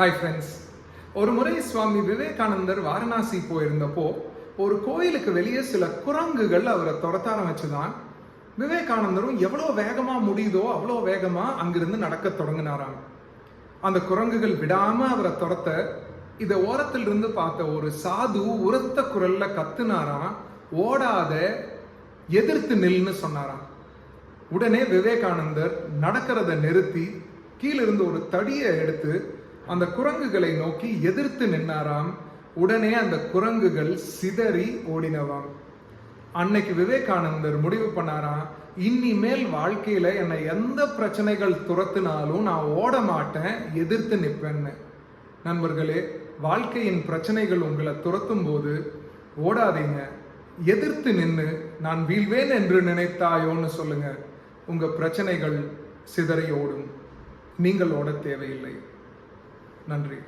Hi friends ஒரு முறை சுவாமி விவேகானந்தர் வாரணாசி போயிருந்தப்போ ஒரு கோயிலுக்கு வெளியே சில குரங்குகள் அவரை துரத்த ஆரம்பிச்சுதான். விவேகானந்தரும் எவ்வளோ வேகமாக முடியுதோ அவ்வளோ வேகமாக அங்கிருந்து நடக்க தொடங்கினாராம். அந்த குரங்குகள் விடாமல் அவரை துரத்த இதை ஓரத்தில் இருந்து பார்த்த ஒரு சாது உரத்த குரல்ல கத்துனாராம். ஓடாத எதிர்த்து நில்னு சொன்னாராம். உடனே விவேகானந்தர் நடக்கிறத நிறுத்தி கீழிருந்து ஒரு தடியை எடுத்து அந்த குரங்குகளை நோக்கி எதிர்த்து நின்னாராம். உடனே அந்த குரங்குகள் சிதறி ஓடினவாம். அன்னைக்கு விவேகானந்தர் முடிவு பண்ணாராம் இனிமேல் வாழ்க்கையில என்னை எந்த பிரச்சனைகள் துரத்தினாலும் நான் ஓட மாட்டேன் எதிர்த்து நிற்பேன்னு. நண்பர்களே வாழ்க்கையின் பிரச்சனைகள் உங்களை துரத்தும் போது ஓடாதீங்க. எதிர்த்து நின்று நான் வீழ்வேன் என்று நினைத்தாயோன்னு சொல்லுங்க. உங்க பிரச்சனைகள் சிதறி ஓடும். நீங்கள் ஓட தேவையில்லை. நன்றி.